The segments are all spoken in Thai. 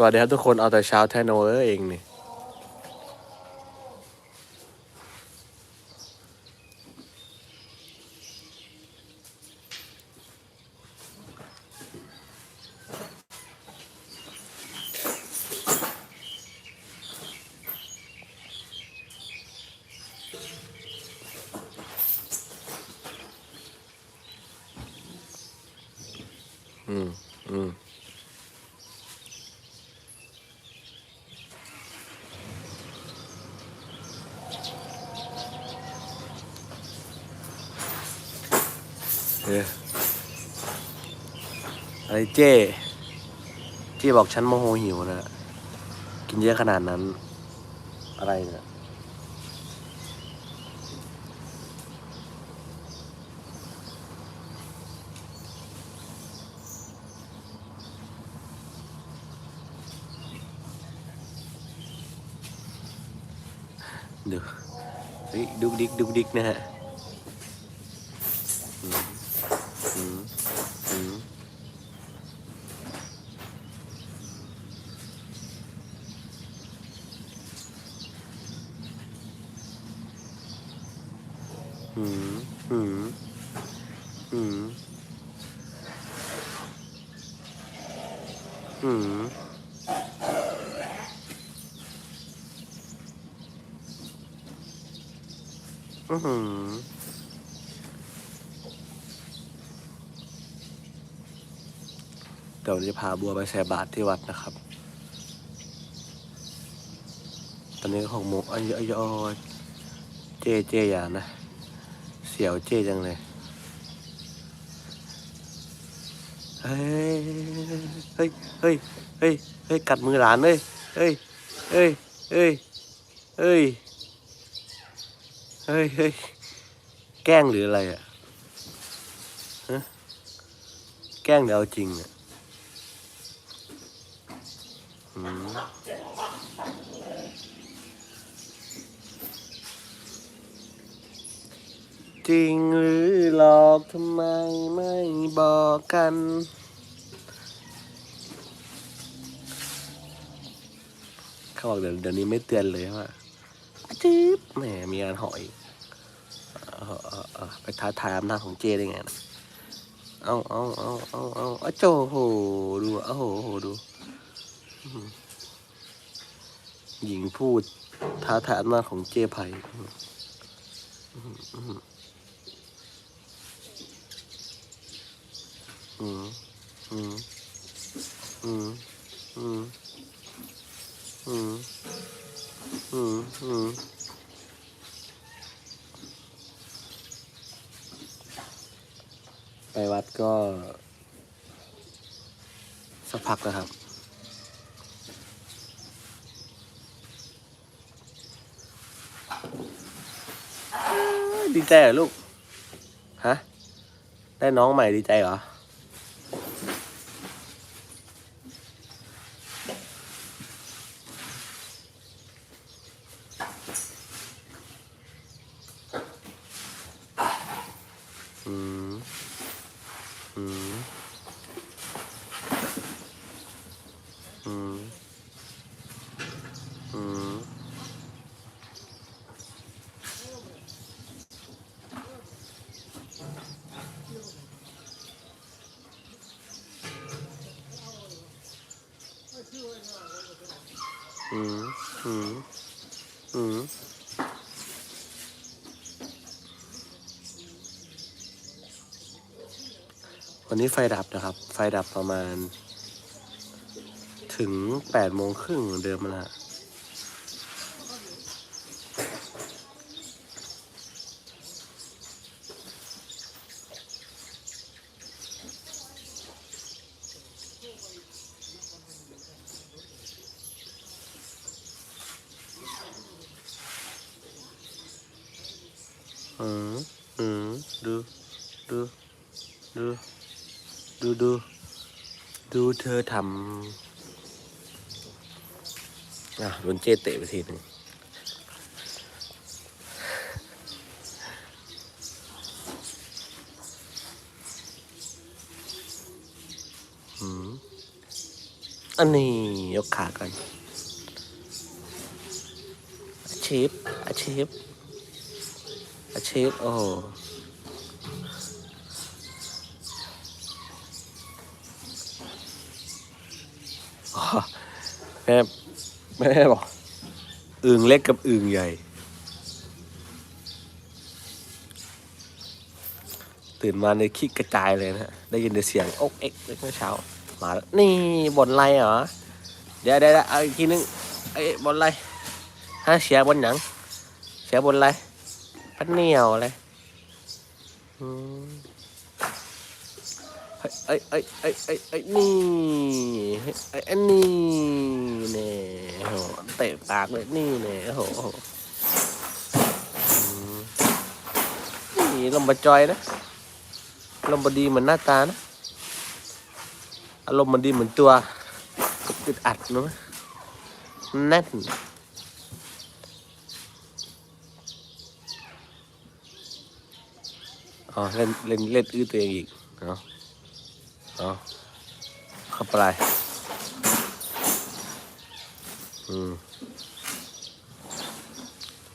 สวัสดีครับทุกคนเอาแต่เช้าแทนโนเออเองนี่ อืม อืม เอออะไรเจ้เจ้บอกฉันโมโหหิวนะกินเยอะขนาดนั้น อะไรเนี่ยดูเฮ้ยดุกดิกดุกดิกนะฮะอืมอืมอืมอืมอืม อืม อืม อือหือเดี๋ยวจะพาบัวไปใส่บาตรที่วัดนะครับ ตอนนี้ของโมอ้ยอ้ยอ้ยเจเจอย่านะ เสียวเจจังเลย เฮ้ ยเฮ้ยเฮ้ยเฮ้ยเฮ้ยกัดมือหลานเลยเฮ้ยเฮ้ยเฮ้ยเฮ้ยเฮ้ยเฮ้ยแกล้งหรืออะไรอะฮะแกล้งเอาจริงเนี่ยอืมจริงหรือหลอกทำไมไม่บอกกัน เขาบอกเดี๋ยวเดี๋ยวนี้ไม่เตือนเลยว่าจิ๊บแหมมีงานหอยเออเออเออไปท้าทายอำนาจของเจได้ไงนะเอาเอาเอาเอาเอาเอาโจโหดูเอาโหโหดูอืมหญิงพูดท้าทายอำนาจของเจไผ่อืมอืมอืมอืม อืมอืมอืมไปวัดก็ สักพักนะครับ ดีใจเหรอลูก ฮะ ได้น้องใหม่ดีใจเหรอ อืมอืมวันนี้ไฟดับนะครับ ไฟดับประมาณ ถึงแปดโมงครึ่งเหมือนเดิมนะฮะ อืมอืมดูดูดูดูดูดูเธอทำอะโดนเจเตะไปทีหนึ่งอืมอันนี้ยกขากันอาชีพอาชีพ อาชีพโอ้โหแม่แม่บอกอึ่งเล็กกับอึ่งใหญ่ ตื่นมาในขี้กระจายเลยนะฮะได้ยินแต่เสียงอกเอ็กเมื่อเช้า มาแล้วนี่บนไรเหรอ เดี๋ยวเดี๋ยวเอาอีกทีนึงเอ้บนไรฮะเสียบนหยัง เสียบนไร พันเหนียวอะไรอืมเฮ้ยเอ้ยเอ้ยเอ้ยเอ้ยเอ้ยนี่เฮ้ยเอ้ยนนี้เนี่ยโหเตะปากเลยนี่เนี่ยโหนี่ลมบจอยนะลมบดีเหมือนหน้าตานะอารมณ์มันดีเหมือนตัวอึดอัดนะแน่น อ๋อเล่นเล่นเล่นอื้อตัวเองอีกเนาะเนาะเข้าไปอืม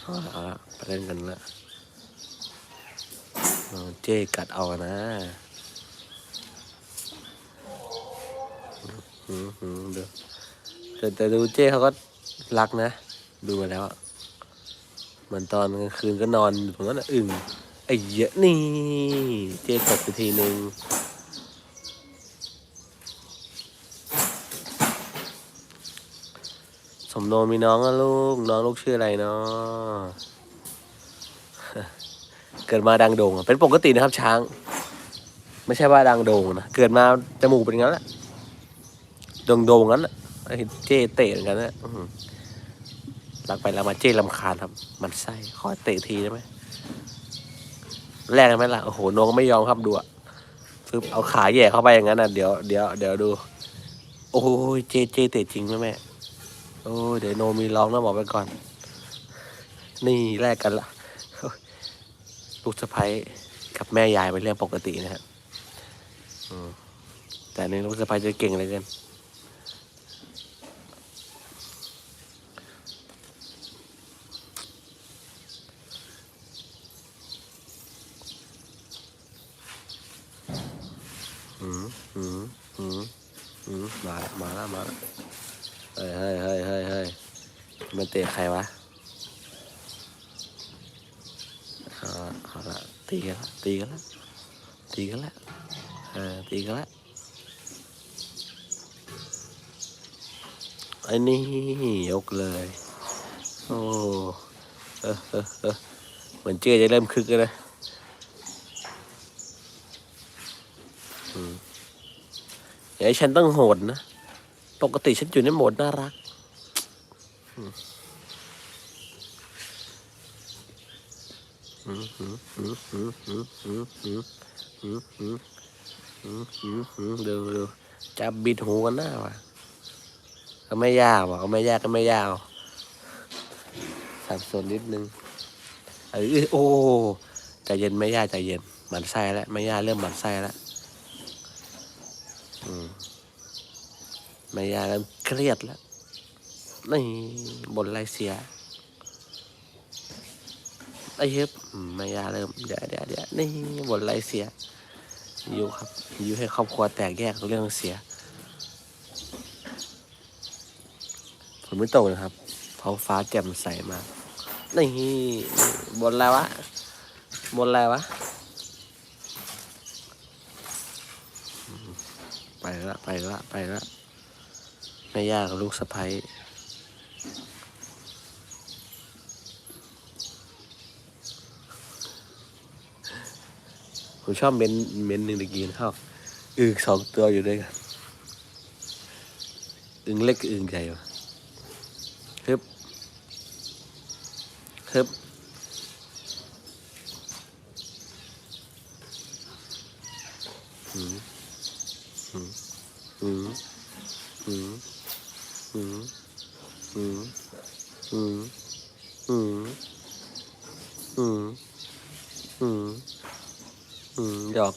เอาละเอไปเล่นกันละเจ๊กัดเอานะอืมอืมดูแต่แต่ดูเจ้เขาก็รักนะ ดูมาแล้วเหมือนตอนกลางคืนก็นอนอยู่ตรงนั้นน่ะอึ่ง ไอ้เหี้ยะนี่เจ้ตบไปทีหนึ่งสมโนมีน้องอะลูก น้องลูกชื่ออะไรเนาะเกิดมาดังโด่งอะเป็นปกตินะครับ ช้าง ไม่ใช่ว่าดังโด่งนะ เกิดมาจมูกเป็นงั้นแหละโด่งโด่งงั้นน่ะไอ้เจ้เตะเหมือนกันนะอื้อหือหลักไปแล้วมาเจ้ลำคาญครับ มันไส้ขอเตะทีได้ไหม แรกได้ไหมล่ะโอ้โหน้องไม่ยอมครับดูอะฟึบเอาขาแหย่เข้าไปอย่างนั้นน่ะเดี๋ยวเดี๋ยวเดี๋ยวดู โอ้ยเจเจเตะจริงไหมแม่โอ้ยเดี๋ยวโนมีร้องนะบอกไปก่อน นี่แลกกันละลูกสะพ้ยกับแม่ยายเป็นเรื่องปกตินะฮะแต่ในลูกสะพ้ยจะเก่งเหลยกิน อืมอืมอืมมาแล้วมาแล้วมาแล้วเฮ้ยเฮ้ยเฮ้ยเฮ้ยเฮ้ยมันเตะใครวะเอาละเอาละตีกันละตีกันละตีกันละเออตีกันละไอ้นี่ยกเลย โอ้เออเออเออเหมือนเจ๊จะเริ่มคึกแล้วนะ ดี๋ยวฉันต้องโหดนะ ปกติฉันอยู่ในโหมดน่ารัก ดูดูจับบิดหัวหน้าว่ะ ก็ไม่ยากว่ะก็ไม่ยากก็ไม่ยาว สับสนนิดนึงเออโอ้ใจเย็นไม่ยากใจเย็นหมันไส้แล้วไม่ยากเริ่มหมันไส้แล้ว ไม่ยาแล้วเครียดแล้วนี่บนไรเสียไอ้เฮ็บมไม่ยาเริ่มเดี๋ยวเดี๋ยวเดี๋ยวนี่บนไรเสียอยู่ครับอยู่ให้ครอบครัวแตกแยกเรื่องเสียฝนไม่ตกนะครับท้องฟ้าแจ่มใสมากนี่บนอะไรวะบนอะไรวะไปละไปละไปละ ม่ย่ากับลูกสะพ้ยผมชอบเม้นเม้นหนึ่งตะกี้เข้าอึ่งสองตัวอยู่ด้วยกันอึ่งเล็กอึ่งใหญ่วะฮึบฮึบ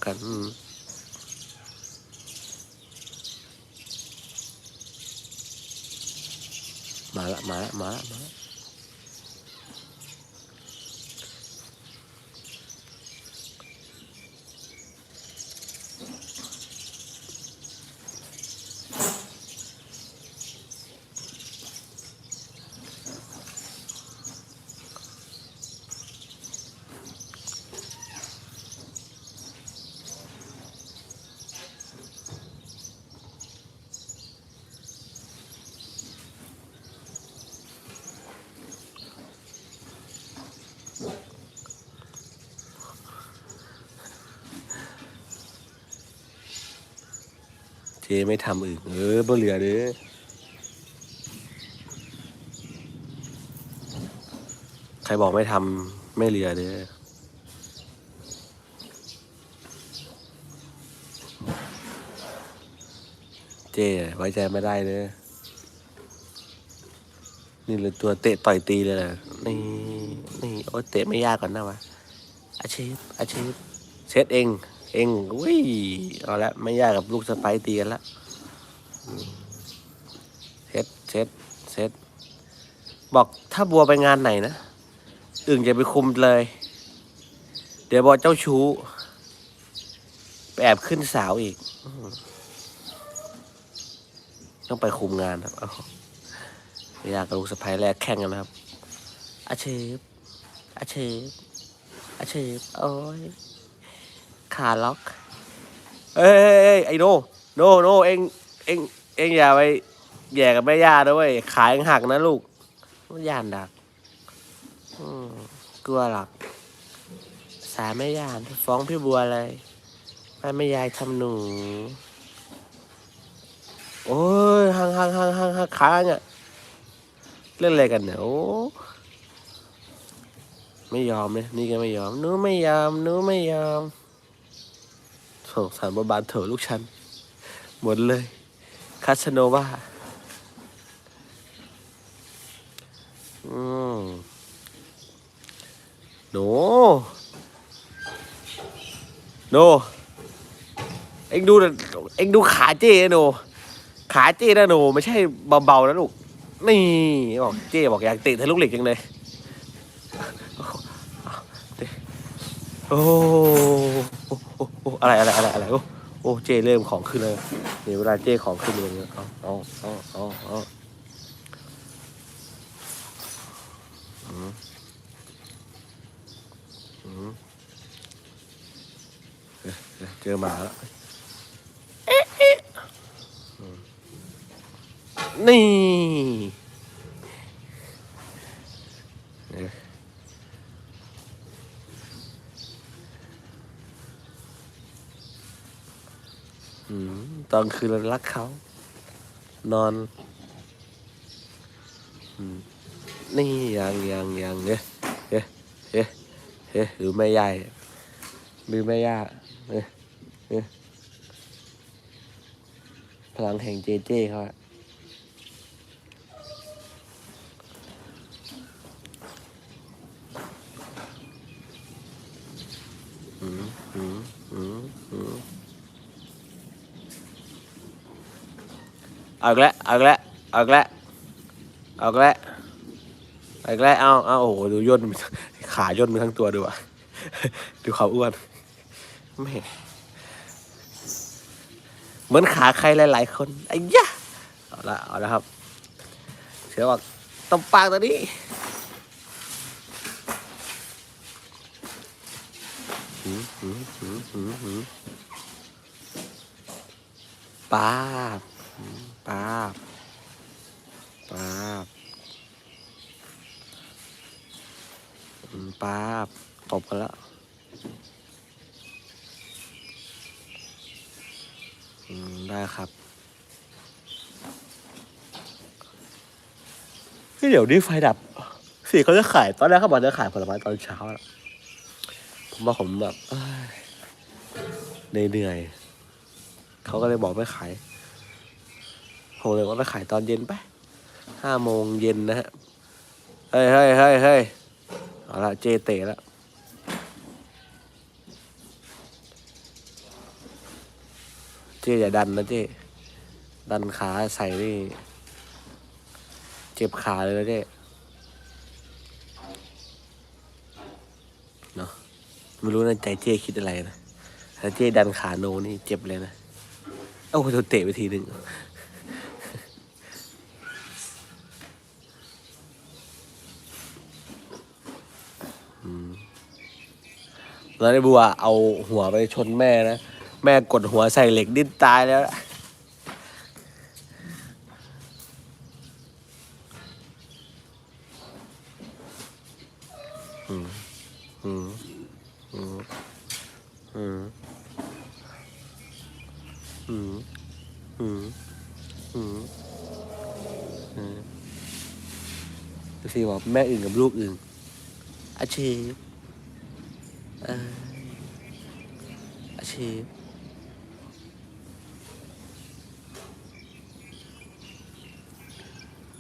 กันมาละมาละมาละ จไม่ทำอื่นเออบ่เหลือเด้อใครบอกไม่ทำไม่เหลือเด้อเจไว้ใจไม่ได้เด้อนี่เลยตัวเตะต่อยตีเลยนะนี่นี่โอ้เตะไม่ยากก่อนนะวะอาชีพอาชีพเซตเอง เองอุ้ยเอาละไม่ยากกับลูกสไปร์ตีกันละเซตเซตเซตบอกถ้าบัวไปงานไหนนะอึ่งจะไปคุมเลย เดี๋ยวบอกเจ้าชู้ไปแอบขึ้นสาวอีก ต้องไปคุมงานครับไม่ยากกับลูกสไปร์แรกแข่งกันนะครับอาชีพอาชีพอาชีพโอ้ย ขาล็อก เอ้ยไอ้โนโนโนเอ็งเอ็งเอ็งอย่าไปแย่กับแม่ย่านะเว้ยขาเองหักนะลูกย่านดักกลัวหรอกสายแม่ย่านฟ้องพี่บัวเลยแม่ไม่ยายทำหนู โอ้ยห่างห่างห่างห่างห่างขาเนี่ยเล่นอะไรกันเนี่ยโอ้ไม่ยอมเลยนี่ก็ไม่ยอมหนูไม่ยอมหนูไม่ยอม สงสารบาบานเถอะลูกฉัน หมดเลย คาสโนวาอืมโน โน เอ็งดูนะเอ็งดูขาเจ้นะโน ขาเจ้นะโน ไม่ใช่เบาๆนะลูก นี่บอกเจ้บอกอยากเตะทะลุเหล็กจังเลย โอ้ อะไรอะไรอะไรอะไรโอ้โอ้เจเริ่มของขึ้นเลยนี่เวลาเจของขึ้นเลยเนี่ยเอาเอาเอาเอาเอาอืมอืมเจอหมาแล้วนี่เอ๊ะ อืมต อนคืนเรารักเขา นอนนี่ยังยังยังเงี้ยเอ๊ะเอ๊ะเอ๊ะหรือแม่ใหญ่หรือแม่ย่าเอ๊ะเอ๊ะพลังแห่งเจเจเขาอะอืมอืมอืมอืม เอาอีกแล้วเอาอีกแล้วเอาอีกแล้วเอาอีกแล้วเอาอีกแล้วเอาเอาโอ้โหดูย่นขาย่นไปทั้งตัวดูอะดูควาอ้วนแม่เหมือนขาใครหลาย ๆ คนไอ้ยะเอาละเอาละครับเสือบอกตบปากตัวนี้หืมหืมหืมหืมหืมป้า ปาบปาบปาบตบกันแล้วได้ครับเดี๋ยวนี้ไฟดับสิเขาจะขายตอนแรกเขาบอกจะขายผลไม้ตอนเช้าแล้วผมว่าผมแบบเหนื่อยเขาก็เลยบอกไม่ขาย ผมเลยว่าไปขายตอนเย็นไปห้าโมงเย็นนะฮะ เฮ้ยเฮ้ยเฮ้ยเฮ้ยเอาละเจเตะแล้วเจอย่าดันนะเจ ดันขาใส่นี่ เจ็บขาเลยนะเจ๊เนาะไม่รู้ในใจเจ๊คิดอะไรนะถ้าเจ๊ดันขาโนนี่เจ็บเลยนะ เอ้าโดนเตะไปทีหนึ่ง แล้วในบัวเอาหัวไปชนแม่นะ แม่กดหัวใส่เหล็กดิ้นตายแล้วอืมอืมอืมอืมอืมอืมอืมดูสิว่าแม่อื่นกับลูกอื่นอาชีพ อออาชีพ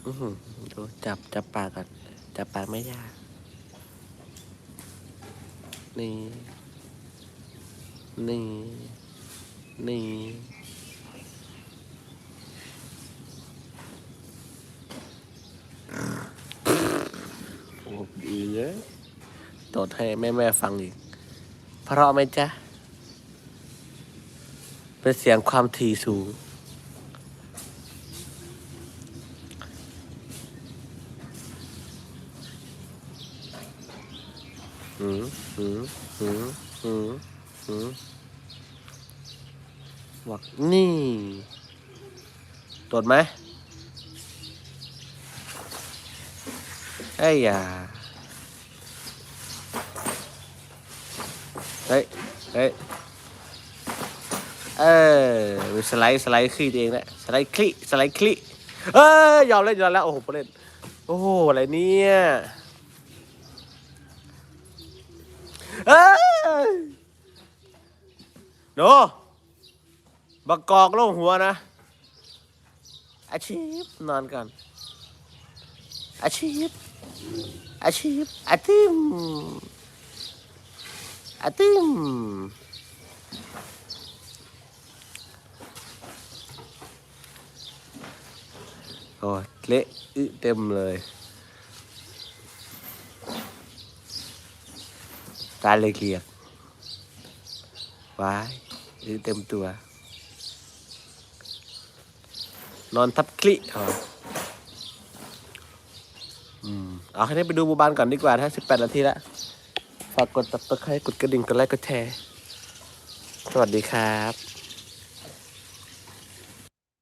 อือหือดูจับจับปากก่อน จับปากไม่ยาก นี่ นี่ นี่โอ้ดีเลยตดให้แม่แม่ๆฟังอีก เพราะไหมจ๊ะ เป็นเสียงความถี่สูง อืมอืมอืมอืมอืมบอกนี่ตรวจไหมไอ้ยา เฮ้ยเฮ้ยเออสไลด์สไลด์คลีตัวเองแหละสไลด์คลีสไลด์คลีเอ้ยยอมเล่นยอมแล้วโอ้โหเล่นโอ้โหอะไรเนี่ยเอ้ยโนบักกอกลงหัวนะอาชีพนอนก่อนอาชีพอาชีพอาติม อาติมโอ้เละอึเต็มเลย ตาเลยเกลียกว้ายหรือเต็มตัว นอนทับคลิอ๋ออืมเอาให้ได้ไปดูบูบานก่อนดีกว่าถ้า18นาทีและ ฝากกดตับตะไคร้กดกระดิ่งกดไลค์กดแชร์ สวัสดีครับ